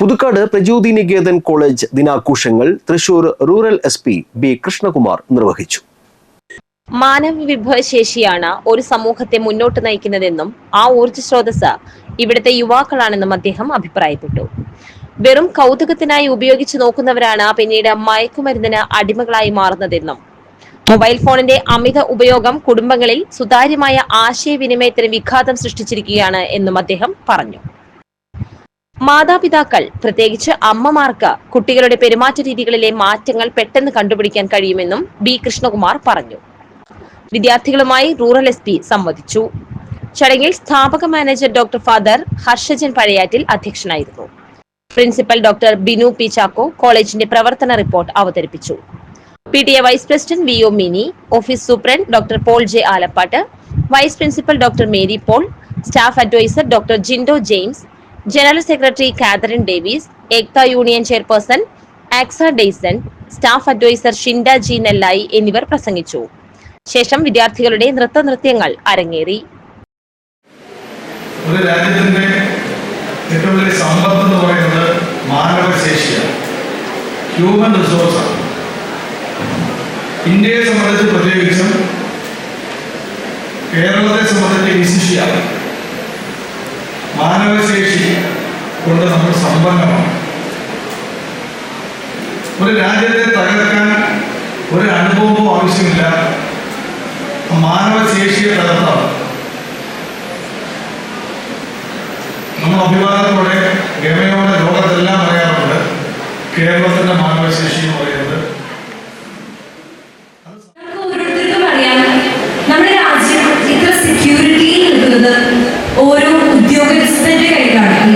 Puthukkad Prajyoti Niketan college ദിനാഘോഷങ്ങൾ Thrissur rural S P B Krishnakumar നിർവഹിച്ചു. മാനവ വിഭവശേഷിയാണ് ഒരു സമൂഹത്തെ മുന്നോട്ട് നയിക്കുന്നതെന്നും ആ ഊർജ സ്രോതസ് ഇവിടുത്തെ യുവാക്കളാണെന്നും അദ്ദേഹം അഭിപ്രായപ്പെട്ടു. വെറും കൗതുകത്തിനായി ഉപയോഗിച്ചു നോക്കുന്നവരാണ് പിന്നീട് മയക്കുമരുന്നിന് അടിമകളായി മാറുന്നതെന്നും മൊബൈൽ ഫോണിന്റെ അമിത ഉപയോഗം കുടുംബങ്ങളിൽ സുതാര്യമായ ആശയവിനിമയത്തിന് വിഘാതം സൃഷ്ടിച്ചിരിക്കുകയാണ് എന്നും അദ്ദേഹം പറഞ്ഞു. മാതാപിതാക്കൾ പ്രത്യേകിച്ച് അമ്മമാർക്ക് കുട്ടികളുടെ പെരുമാറ്റ രീതികളിലെ മാറ്റങ്ങൾ പെട്ടെന്ന് കണ്ടുപിടിക്കാൻ കഴിയുമെന്നും ബി കൃഷ്ണകുമാർ പറഞ്ഞു. വിദ്യാർത്ഥികളുമായി റൂറൽ എസ് പി സംവദിച്ചു. ചടങ്ങിൽ സ്ഥാപക manager doctor father Harshajan Pazhayattil അധ്യക്ഷനായിരുന്നു. Principal doctor Binu P Chacko കോളേജിന്റെ പ്രവർത്തന റിപ്പോർട്ട് അവതരിപ്പിച്ചു. P T A vice president V O Mini office superintendent doctor Paul J Alappatt vice principal doctor Mary Paul staff adviser doctor Jindo James general secretary Catherine Davis Ekta union chairperson Aksa Dayson staff adviser Shinda G Nellayi എന്നിവർ പ്രസംഗിച്ചു. ശേഷം വിദ്യാർത്ഥികളുടെ നൃത്ത നൃത്യങ്ങൾ അരങ്ങേറി. ഒരു രാജ്യത്തിന്റെ ഏറ്റവും വലിയ സമ്പത്ത് എന്ന് പറയുന്നത് മാനവശേഷിയാണ്. ഹ്യൂമൻ റിസോഴ്സാണ് ഇന്ത്യയെ സംബന്ധിച്ച് പ്രത്യേകിച്ചും കേരളത്തെ സംബന്ധിച്ച് വിശിഷ്യാണ് മാനവശേഷി കൊണ്ട് നമ്മൾ സമ്പന്നമാണ്. ഒരു രാജ്യത്തെ തകർക്കാൻ ഒരു അനുഭവവും ആവശ്യമില്ല. മാനവശേഷിയെ തകർത്താണ് നമ്മൾ അഭിവാദത്തോടെ ഗമയോടെ ലോകത്തെല്ലാം പറയാറുണ്ട്. കേരളത്തിന്റെ മാനവശേഷി എന്ന് പറയുന്നത്. ഓരോ ഉദ്യോഗസ്ഥന്റെ አለ።